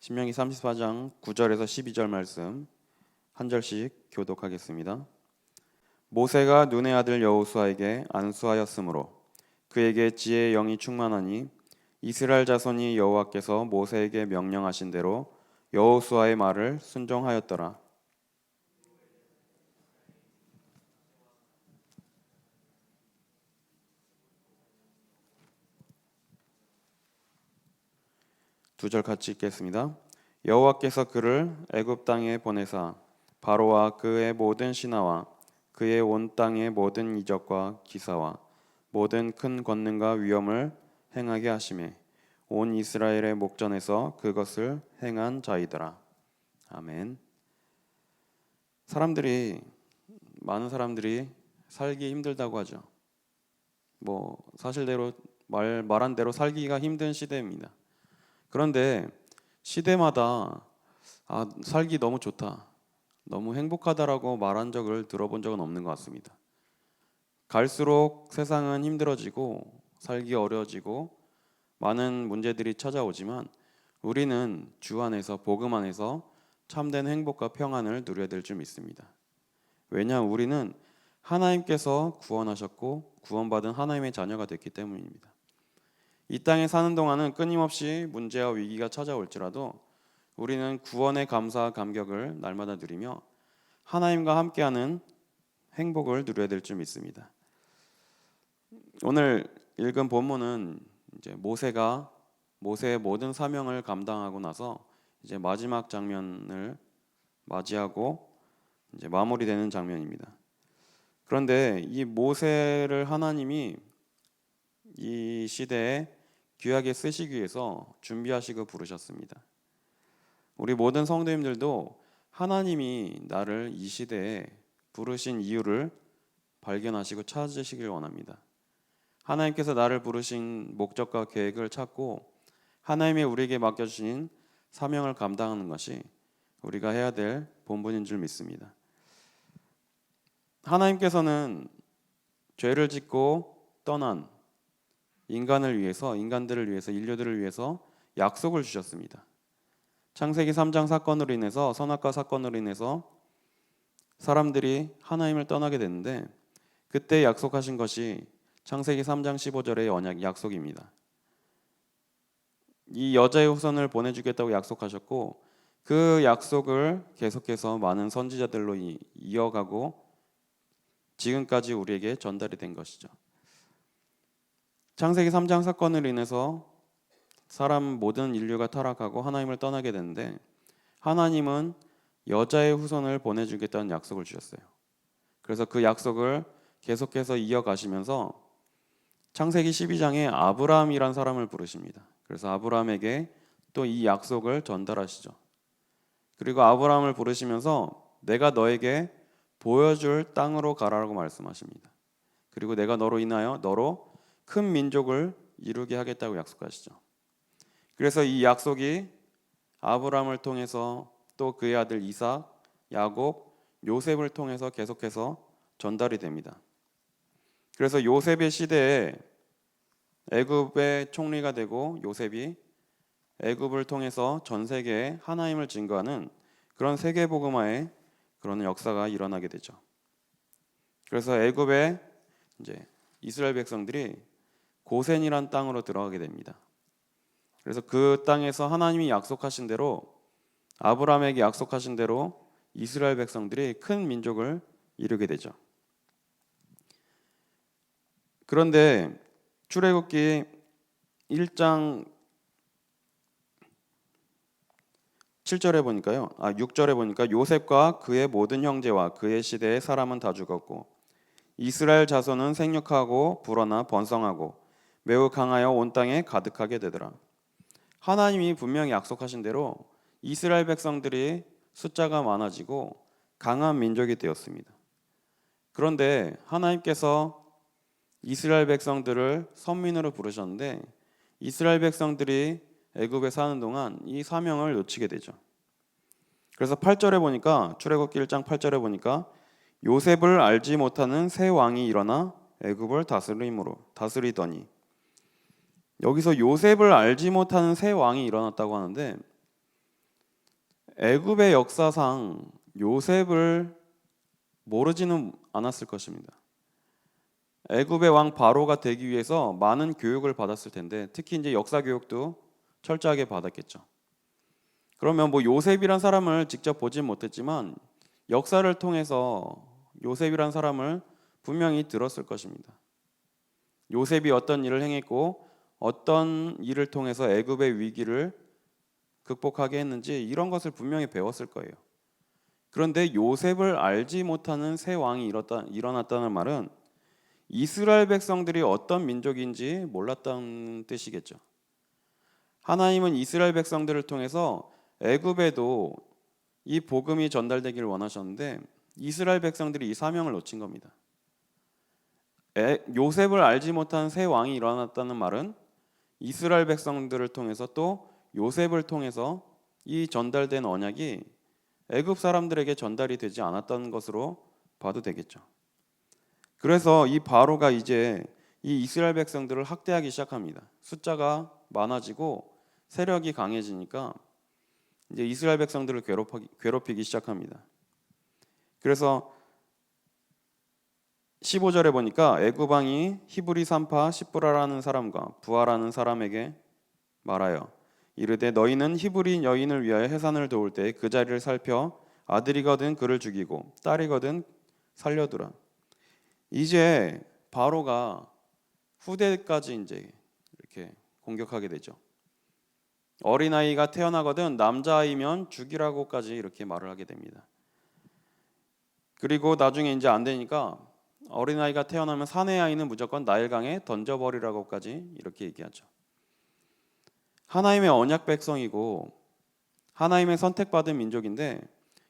신명기 34장 9절에서 12절 말씀 한 절씩 교독하겠습니다. 모세가 눈의 아들 여호수아에게 안수하였으므로 그에게 지혜의 영이 충만하니 이스라엘 자손이 여호와께서 모세에게 명령하신 대로 여호수아의 말을 순종하였더라. 두 절 같이 읽겠습니다. 여호와께서 그를 애굽 땅에 보내사 바로와 그의 모든 신하와 그의 온 땅의 모든 이적과 기사와 모든 큰 권능과 위엄을 행하게 하심에 온 이스라엘의 목전에서 그것을 행한 자이더라. 아멘. 사람들이 많은 사람들이 살기 힘들다고 하죠. 뭐 사실대로 말 말한 대로 살기가 힘든 시대입니다. 그런데 시대마다 아, 살기 너무 좋다. 너무 행복하다라고 말한 적을 들어본 적은 없는 것 같습니다. 갈수록 세상은 힘들어지고 살기 어려워지고 많은 문제들이 찾아오지만 우리는 주 안에서 복음 안에서 참된 행복과 평안을 누려야 될 줄 믿습니다. 왜냐 우리는 하나님께서 구원하셨고 구원받은 하나님의 자녀가 됐기 때문입니다. 이 땅에 사는 동안은 끊임없이 문제와 위기가 찾아올지라도 우리는 구원의 감사와 감격을 날마다 누리며 하나님과 함께하는 행복을 누려야 될 줄 믿습니다. 오늘 읽은 본문은 이제 모세가 모세의 모든 사명을 감당하고 나서 이제 마지막 장면을 맞이하고 이제 마무리되는 장면입니다. 그런데 이 모세를 하나님이 이 시대에 귀하게 쓰시기 위해서 준비하시고 부르셨습니다. 우리 모든 성도님들도 하나님이 나를 이 시대에 부르신 이유를 발견하시고 찾으시길 원합니다. 하나님께서 나를 부르신 목적과 계획을 찾고 하나님의 우리에게 맡겨주신 사명을 감당하는 것이 우리가 해야 될 본분인 줄 믿습니다. 하나님께서는 죄를 짓고 떠난 인간을 위해서 인간들을 위해서 인류들을 위해서 약속을 주셨습니다. 창세기 3장 사건으로 인해서 선악과 사건으로 인해서 사람들이 하나님을 떠나게 됐는데 그때 약속하신 것이 창세기 3장 15절의 언약 약속입니다. 이 여자의 후손을 보내주겠다고 약속하셨고 그 약속을 계속해서 많은 선지자들로 이어가고 지금까지 우리에게 전달이 된 것이죠. 창세기 3장 사건으로 인해서 사람 모든 인류가 타락하고 하나님을 떠나게 되는데 하나님은 여자의 후손을 보내주겠다는 약속을 주셨어요. 그래서 그 약속을 계속해서 이어가시면서 창세기 12장에 아브라함이란 사람을 부르십니다. 그래서 아브라함에게 또 이 약속을 전달하시죠. 그리고 아브라함을 부르시면서 내가 너에게 보여줄 땅으로 가라라고 말씀하십니다. 그리고 내가 너로 인하여 너로 큰 민족을 이루게 하겠다고 약속하시죠. 그래서 이 약속이 아브라함을 통해서 또 그의 아들 이삭, 야곱, 요셉을 통해서 계속해서 전달이 됩니다. 그래서 요셉의 시대에 애굽의 총리가 되고 요셉이 애굽을 통해서 전 세계에 하나님을 증거하는 그런 세계 복음화의 그런 역사가 일어나게 되죠. 그래서 애굽에 이제 이스라엘 백성들이 고센이란 땅으로 들어가게 됩니다. 그래서 그 땅에서 하나님이 약속하신 대로 아브라함에게 약속하신 대로 이스라엘 백성들이 큰 민족을 이루게 되죠. 그런데 출애굽기 1장 7절에 보니까요. 아 6절에 보니까 요셉과 그의 모든 형제와 그의 시대의 사람은 다 죽었고 이스라엘 자손은 생육하고 불어나 번성하고 매우 강하여 온 땅에 가득하게 되더라. 하나님이 분명히 약속하신 대로 이스라엘 백성들이 숫자가 많아지고 강한 민족이 되었습니다. 그런데 하나님께서 이스라엘 백성들을 선민으로 부르셨는데 이스라엘 백성들이 애굽에 사는 동안 이 사명을 놓치게 되죠. 그래서 8절에 보니까 출애굽기 1장 8절에 보니까 요셉을 알지 못하는 새 왕이 일어나 애굽을 다스림으로 다스리더니 여기서 요셉을 알지 못하는 새 왕이 일어났다고 하는데 애굽의 역사상 요셉을 모르지는 않았을 것입니다. 애굽의 왕 바로가 되기 위해서 많은 교육을 받았을 텐데 특히 이제 역사 교육도 철저하게 받았겠죠. 그러면 뭐 요셉이란 사람을 직접 보진 못했지만 역사를 통해서 요셉이란 사람을 분명히 들었을 것입니다. 요셉이 어떤 일을 행했고 어떤 일을 통해서 애굽의 위기를 극복하게 했는지 이런 것을 분명히 배웠을 거예요. 그런데 요셉을 알지 못하는 새 왕이 일어났다, 일어났다는 말은 이스라엘 백성들이 어떤 민족인지 몰랐다는 뜻이겠죠. 하나님은 이스라엘 백성들을 통해서 애굽에도 이 복음이 전달되기를 원하셨는데 이스라엘 백성들이 이 사명을 놓친 겁니다. 에, 요셉을 알지 못한 새 왕이 일어났다는 말은 이스라엘 백성들을 통해서 또 요셉을 통해서 이 전달된 언약이 애굽 사람들에게 전달이 되지 않았다는 것으로 봐도 되겠죠. 그래서 이 바로가 이제 이 이스라엘 백성들을 학대하기 시작합니다. 숫자가 많아지고 세력이 강해지니까 이제 이스라엘 백성들을 괴롭히기 시작합니다. 그래서 15절에 보니까 애굽 왕이 히브리 산파 시브라라는 사람과 부하라는 사람에게 말하여 이르되 너희는 히브리 여인을 위하여 해산을 도울 때 그 자리를 살펴 아들이거든 그를 죽이고 딸이거든 살려두라. 이제 바로가 후대까지 이제 이렇게 공격하게 되죠. 어린아이가 태어나거든 남자아이면 죽이라고까지 이렇게 말을 하게 됩니다. 그리고 나중에 이제 안 되니까 어린아이가 태어나면 사내 아이는 무조건 나일강에 던져버리라고까지 이렇게 얘기하죠. 하나님의 언약 백성이고 하나님의 선택받은 민족인데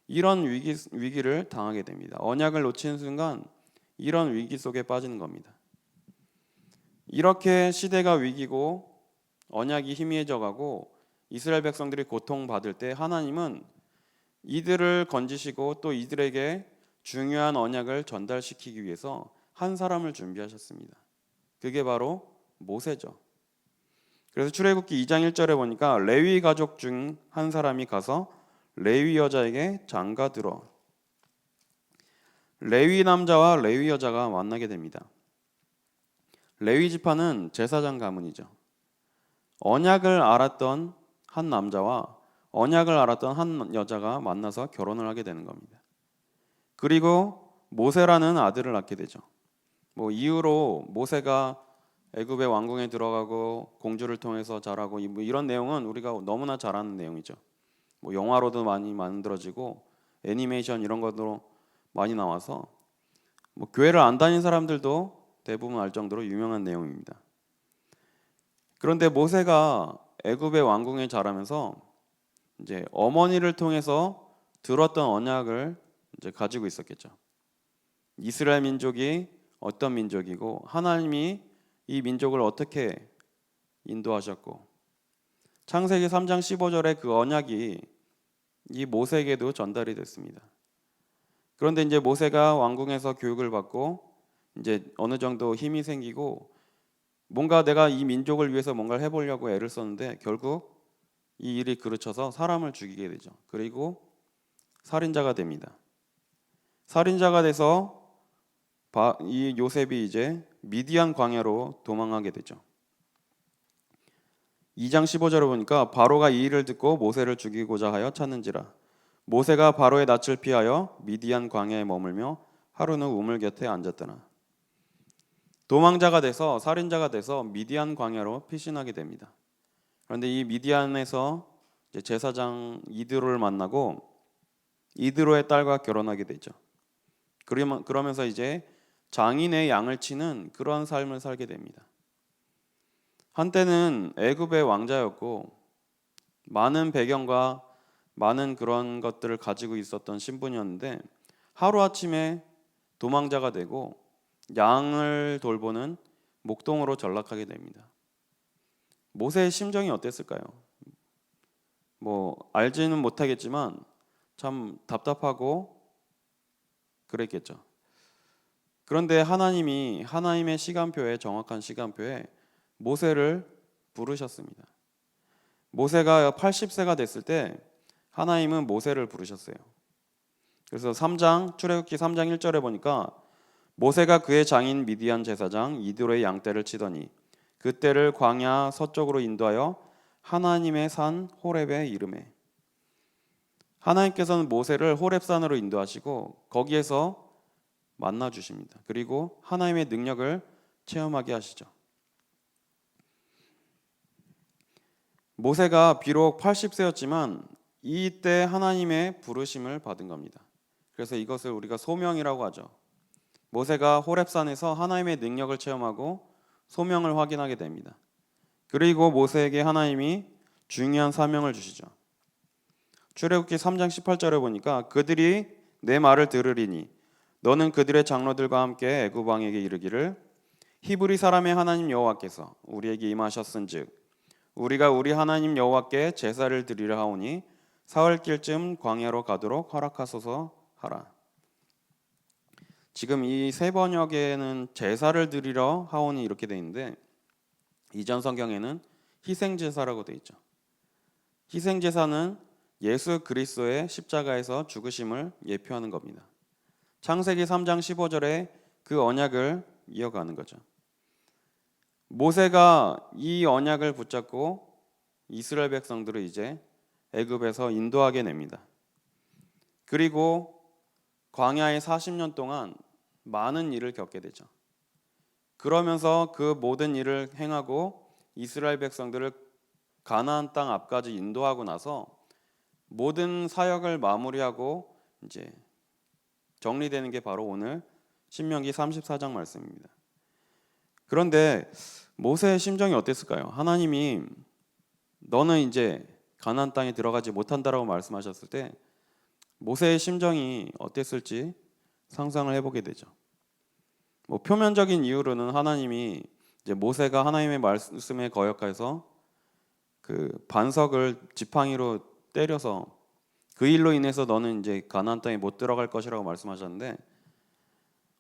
이런 위기, 위기를 당하게 됩니다. 언약을 놓치는 순간 이런 위기 속에 빠지는 겁니다. 이렇게 시대가 위기고 언약이 희미해져 가고 이스라엘 백성들이 고통받을 때 하나님은 이들을 건지시고 또 이들에게 중요한 언약을 전달시키기 위해서 한 사람을 준비하셨습니다. 그게 바로 모세죠. 그래서 출애굽기 2장 1절에 보니까 레위 가족 중 한 사람이 가서 레위 여자에게 장가 들어 레위 남자와 레위 여자가 만나게 됩니다. 레위 지파는 제사장 가문이죠. 언약을 알았던 한 남자와 언약을 알았던 한 여자가 만나서 결혼을 하게 되는 겁니다. 그리고 모세라는 아들을 낳게 되죠. 뭐 이후로 모세가 애굽의 왕궁에 들어가고 공주를 통해서 자라고 뭐 이런 내용은 우리가 너무나 잘 아는 내용이죠. 뭐 영화로도 많이 만들어지고 애니메이션 이런 것도 많이 나와서 뭐 교회를 안 다닌 사람들도 대부분 알 정도로 유명한 내용입니다. 그런데 모세가 애굽의 왕궁에 자라면서 이제 어머니를 통해서 들었던 언약을 이제 가지고 있었겠죠. 이스라엘 민족이 어떤 민족이고 하나님이 이 민족을 어떻게 인도하셨고 창세기 3장 15절에 그 언약이 이 모세에게도 전달이 됐습니다. 그런데 이제 모세가 왕궁에서 교육을 받고 이제 어느 정도 힘이 생기고 뭔가 내가 이 민족을 위해서 뭔가를 해보려고 애를 썼는데 결국 이 일이 그르쳐서 사람을 죽이게 되죠. 그리고 살인자가 됩니다. 살인자가 돼서 이 요셉이 이제 미디안 광야로 도망하게 되죠. 2장 15절을 보니까 바로가 이 일을 듣고 모세를 죽이고자 하여 찾는지라 모세가 바로의 낯을 피하여 미디안 광야에 머물며 하루는 우물 곁에 앉았더라. 도망자가 돼서 살인자가 돼서 미디안 광야로 피신하게 됩니다. 그런데 이 미디안에서 제사장 이드로를 만나고 이드로의 딸과 결혼하게 되죠. 그러면서 이제 장인의 양을 치는 그러한 삶을 살게 됩니다. 한때는 애굽의 왕자였고 많은 배경과 많은 그런 것들을 가지고 있었던 신분이었는데 하루 아침에 도망자가 되고 양을 돌보는 목동으로 전락하게 됩니다. 모세의 심정이 어땠을까요? 뭐 알지는 못하겠지만 참 답답하고 그랬겠죠. 그런데 하나님이 하나님의 시간표에 정확한 시간표에 모세를 부르셨습니다. 모세가 80세가 됐을 때 하나님은 모세를 부르셨어요. 그래서 3장 출애굽기 3장 1절에 보니까 모세가 그의 장인 미디안 제사장 이드로의 양떼를 치더니 그때를 광야 서쪽으로 인도하여 하나님의 산 호렙에 이름해 하나님께서는 모세를 호렙산으로 인도하시고 거기에서 만나 주십니다. 그리고 하나님의 능력을 체험하게 하시죠. 모세가 비록 80세였지만 이때 하나님의 부르심을 받은 겁니다. 그래서 이것을 우리가 소명이라고 하죠. 모세가 호렙산에서 하나님의 능력을 체험하고 소명을 확인하게 됩니다. 그리고 모세에게 하나님이 중요한 사명을 주시죠. 출애굽기 3장 18절에 보니까 그들이 내 말을 들으리니 너는 그들의 장로들과 함께 애굽 왕에게 이르기를 히브리 사람의 하나님 여호와께서 우리에게 임하셨은즉 우리가 우리 하나님 여호와께 제사를 드리려 하오니 사흘길쯤 광야로 가도록 허락하소서 하라. 지금 이 세 번역에는 제사를 드리러 하오니 이렇게 돼 있는데 이전 성경에는 희생 제사라고 돼 있죠. 희생 제사는 예수 그리스도의 십자가에서 죽으심을 예표하는 겁니다. 창세기 3장 15절에 그 언약을 이어가는 거죠. 모세가 이 언약을 붙잡고 이스라엘 백성들을 이제 애굽에서 인도하게 냅니다. 그리고 광야에 40년 동안 많은 일을 겪게 되죠. 그러면서 그 모든 일을 행하고 이스라엘 백성들을 가나안 땅 앞까지 인도하고 나서 모든 사역을 마무리하고 이제 정리되는 게 바로 오늘 신명기 34장 말씀입니다. 그런데 모세의 심정이 어땠을까요? 하나님이 너는 이제 가나안 땅에 들어가지 못한다라고 말씀하셨을 때 모세의 심정이 어땠을지 상상을 해보게 되죠. 뭐 표면적인 이유로는 하나님이 이제 모세가 하나님의 말씀에 거역해서 그 반석을 지팡이로 때려서 그 일로 인해서 너는 이제 가나안 땅에 못 들어갈 것이라고 말씀하셨는데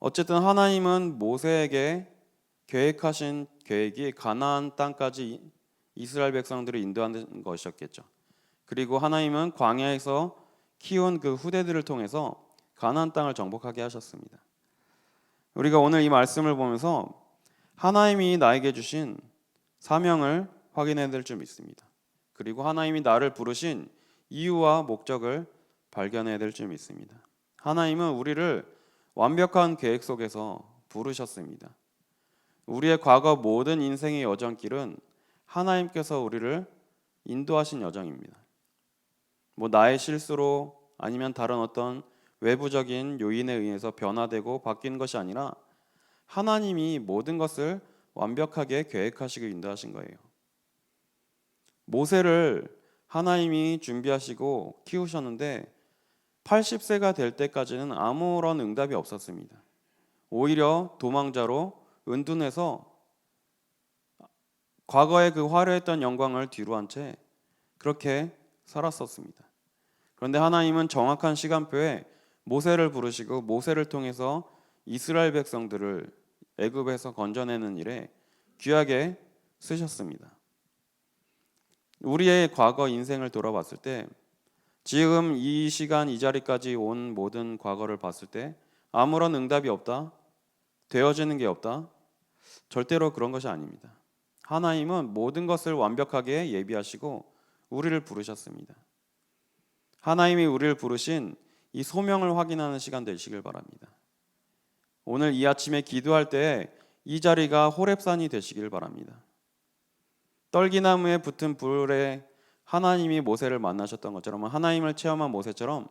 어쨌든 하나님은 모세에게 계획하신 계획이 가나안 땅까지 이스라엘 백성들을 인도하는 것이었겠죠. 그리고 하나님은 광야에서 키운 그 후대들을 통해서 가나안 땅을 정복하게 하셨습니다. 우리가 오늘 이 말씀을 보면서 하나님이 나에게 주신 사명을 확인해야 될 줄 믿습니다. 그리고 하나님이 나를 부르신 이유와 목적을 발견해야 될줄 믿습니다. 하나님은 우리를 완벽한 계획 속에서 부르셨습니다. 우리의 과거 모든 인생의 여정길은 하나님께서 우리를 인도하신 여정입니다. 뭐 나의 실수로 아니면 다른 어떤 외부적인 요인에 의해서 변화되고 바뀐 것이 아니라 하나님이 모든 것을 완벽하게 계획하시고 인도하신 거예요. 모세를 하나님이 준비하시고 키우셨는데 80세가 될 때까지는 아무런 응답이 없었습니다. 오히려 도망자로 은둔해서 과거의 그 화려했던 영광을 뒤로 한 채 그렇게 살았었습니다. 그런데 하나님은 정확한 시간표에 모세를 부르시고 모세를 통해서 이스라엘 백성들을 애굽에서 건져내는 일에 귀하게 쓰셨습니다. 우리의 과거 인생을 돌아봤을 때 지금 이 시간 이 자리까지 온 모든 과거를 봤을 때 아무런 응답이 없다. 되어지는 게 없다. 절대로 그런 것이 아닙니다. 하나님은 모든 것을 완벽하게 예비하시고 우리를 부르셨습니다. 하나님이 우리를 부르신 이 소명을 확인하는 시간 되시길 바랍니다. 오늘 이 아침에 기도할 때 이 자리가 호렙산이 되시길 바랍니다. 떨기나무에 붙은 불에 하나님이 모세를 만나셨던 것처럼 하나님을 체험한 모세처럼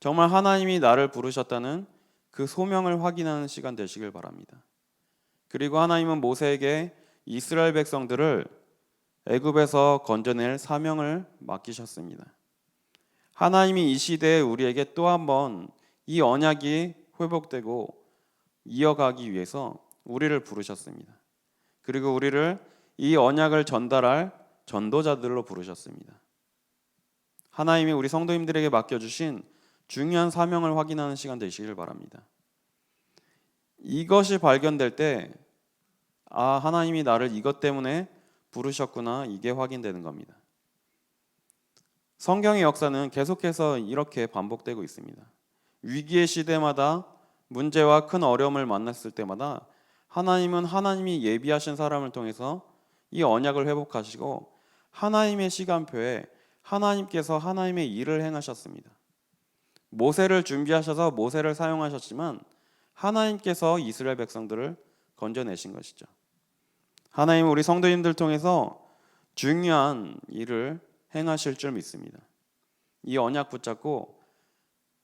정말 하나님이 나를 부르셨다는 그 소명을 확인하는 시간 되시길 바랍니다. 그리고 하나님은 모세에게 이스라엘 백성들을 애굽에서 건져낼 사명을 맡기셨습니다. 하나님이 이 시대에 우리에게 또 한 번 이 언약이 회복되고 이어가기 위해서 우리를 부르셨습니다. 그리고 우리를 이 언약을 전달할 전도자들로 부르셨습니다. 하나님이 우리 성도님들에게 맡겨주신 중요한 사명을 확인하는 시간 되시길 바랍니다. 이것이 발견될 때, 아, 하나님이 나를 이것 때문에 부르셨구나, 이게 확인되는 겁니다. 성경의 역사는 계속해서 이렇게 반복되고 있습니다. 위기의 시대마다 문제와 큰 어려움을 만났을 때마다 하나님은 하나님이 예비하신 사람을 통해서 이 언약을 회복하시고 하나님의 시간표에 하나님께서 하나님의 일을 행하셨습니다. 모세를 준비하셔서 모세를 사용하셨지만 하나님께서 이스라엘 백성들을 건져내신 것이죠. 하나님은 우리 성도님들 통해서 중요한 일을 행하실 줄 믿습니다. 이 언약 붙잡고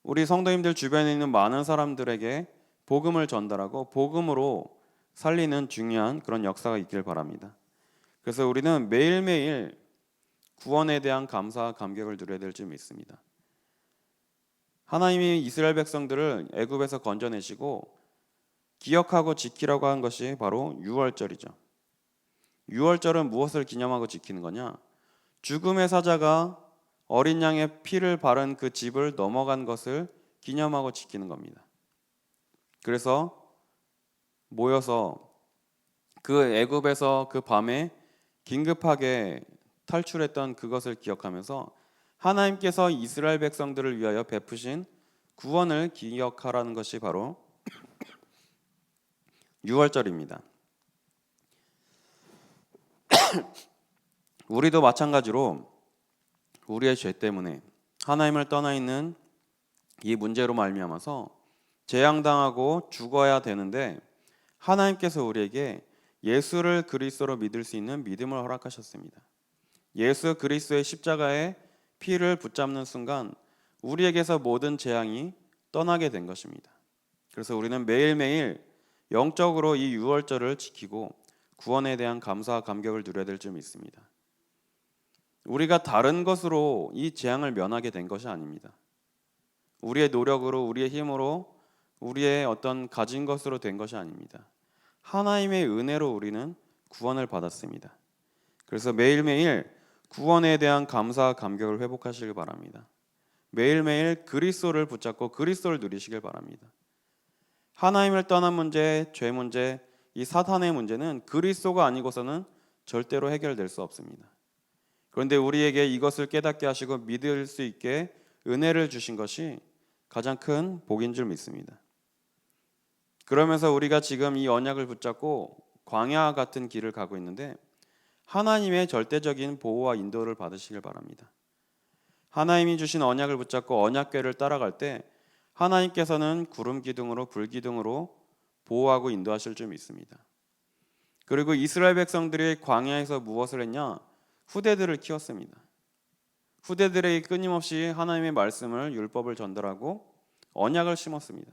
우리 성도님들 주변에 있는 많은 사람들에게 복음을 전달하고 복음으로 살리는 중요한 그런 역사가 있길 바랍니다. 그래서 우리는 매일매일 구원에 대한 감사와 감격을 누려야 될 줄 믿습니다. 하나님이 이스라엘 백성들을 애굽에서 건져내시고 기억하고 지키라고 한 것이 바로 유월절이죠. 유월절은 무엇을 기념하고 지키는 거냐? 죽음의 사자가 어린 양의 피를 바른 그 집을 넘어간 것을 기념하고 지키는 겁니다. 그래서 모여서 그 애굽에서 그 밤에 긴급하게 탈출했던 그것을 기억하면서 하나님께서 이스라엘 백성들을 위하여 베푸신 구원을 기억하라는 것이 바로 유월절입니다. 우리도 마찬가지로 우리의 죄 때문에 하나님을 떠나 있는 이 문제로 말미암아서 재앙당하고 죽어야 되는데 하나님께서 우리에게 예수를 그리스도로 믿을 수 있는 믿음을 허락하셨습니다. 예수 그리스도의 십자가에 피를 붙잡는 순간 우리에게서 모든 재앙이 떠나게 된 것입니다. 그래서 우리는 매일매일 영적으로 이 유월절을 지키고 구원에 대한 감사와 감격을 누려야 될줄 믿습니다. 우리가 다른 것으로 이 재앙을 면하게 된 것이 아닙니다. 우리의 노력으로 우리의 힘으로 우리의 어떤 가진 것으로 된 것이 아닙니다. 하나님의 은혜로 우리는 구원을 받았습니다. 그래서 매일매일 구원에 대한 감사와 감격을 회복하시길 바랍니다. 매일매일 그리스도를 붙잡고 그리스도를 누리시길 바랍니다. 하나님을 떠난 문제, 죄 문제, 이 사탄의 문제는 그리스도가 아니고서는 절대로 해결될 수 없습니다. 그런데 우리에게 이것을 깨닫게 하시고 믿을 수 있게 은혜를 주신 것이 가장 큰 복인 줄 믿습니다. 그러면서 우리가 지금 이 언약을 붙잡고 광야 같은 길을 가고 있는데 하나님의 절대적인 보호와 인도를 받으시길 바랍니다. 하나님이 주신 언약을 붙잡고 언약궤를 따라갈 때 하나님께서는 구름 기둥으로 불 기둥으로 보호하고 인도하실 줄 믿습니다. 그리고 이스라엘 백성들이 광야에서 무엇을 했냐? 후대들을 키웠습니다. 후대들에게 끊임없이 하나님의 말씀을 율법을 전달하고 언약을 심었습니다.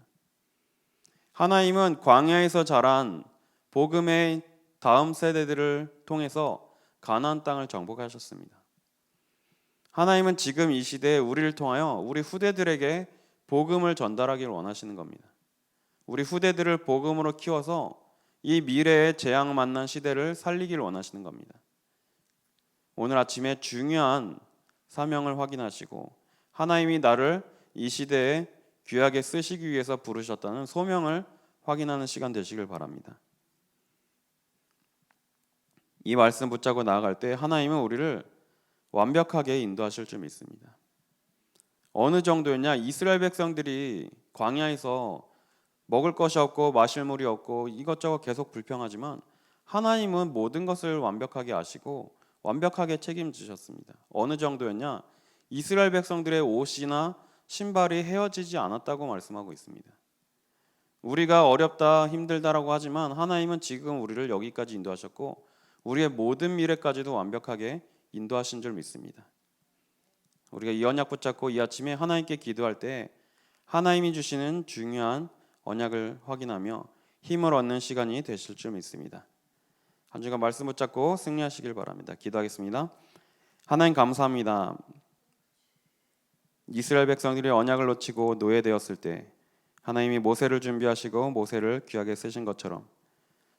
하나님은 광야에서 자란 복음의 다음 세대들을 통해서 가나안 땅을 정복하셨습니다. 하나님은 지금 이 시대에 우리를 통하여 우리 후대들에게 복음을 전달하기를 원하시는 겁니다. 우리 후대들을 복음으로 키워서 이 미래의 재앙 만난 시대를 살리기를 원하시는 겁니다. 오늘 아침에 중요한 사명을 확인하시고 하나님이 나를 이 시대에 귀하게 쓰시기 위해서 부르셨다는 소명을 확인하는 시간 되시길 바랍니다. 이 말씀 붙잡고 나아갈 때 하나님은 우리를 완벽하게 인도하실 줄 믿습니다. 어느 정도였냐? 이스라엘 백성들이 광야에서 먹을 것이 없고 마실 물이 없고 이것저것 계속 불평하지만 하나님은 모든 것을 완벽하게 아시고 완벽하게 책임지셨습니다. 어느 정도였냐? 이스라엘 백성들의 옷이나 신발이 헤어지지 않았다고 말씀하고 있습니다. 우리가 어렵다 힘들다라고 하지만 하나님은 지금 우리를 여기까지 인도하셨고 우리의 모든 미래까지도 완벽하게 인도하신 줄 믿습니다. 우리가 이 언약 붙잡고 이 아침에 하나님께 기도할 때 하나님이 주시는 중요한 언약을 확인하며 힘을 얻는 시간이 되실 줄 믿습니다. 한 주간 말씀 붙잡고 승리하시길 바랍니다. 기도하겠습니다. 하나님 감사합니다. 이스라엘 백성들이 언약을 놓치고 노예되었을 때 하나님이 모세를 준비하시고 모세를 귀하게 쓰신 것처럼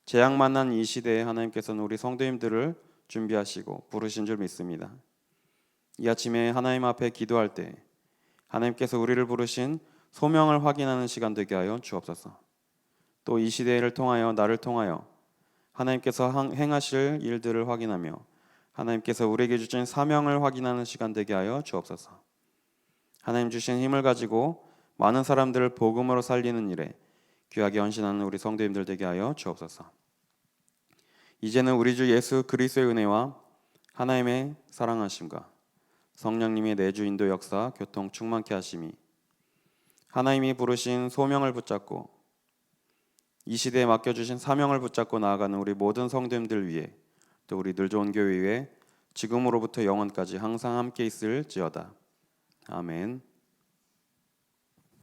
재앙 만난 이 시대에 하나님께서는 우리 성도님들을 준비하시고 부르신 줄 믿습니다. 이 아침에 하나님 앞에 기도할 때 하나님께서 우리를 부르신 소명을 확인하는 시간 되게 하여 주옵소서. 또 이 시대를 통하여 나를 통하여 하나님께서 행하실 일들을 확인하며 하나님께서 우리에게 주신 사명을 확인하는 시간 되게 하여 주옵소서. 하나님 주신 힘을 가지고 많은 사람들을 복음으로 살리는 일에 귀하게 헌신하는 우리 성도님들 되게 하여 주옵소서. 이제는 우리 주 예수 그리스도의 은혜와 하나님의 사랑하심과 성령님의 내주 인도 역사 교통 충만케 하심이 하나님이 부르신 소명을 붙잡고 이 시대에 맡겨 주신 사명을 붙잡고 나아가는 우리 모든 성도님들 위해 또 우리 늘 좋은 교회 위에 지금으로부터 영원까지 항상 함께 있을지어다. 아멘.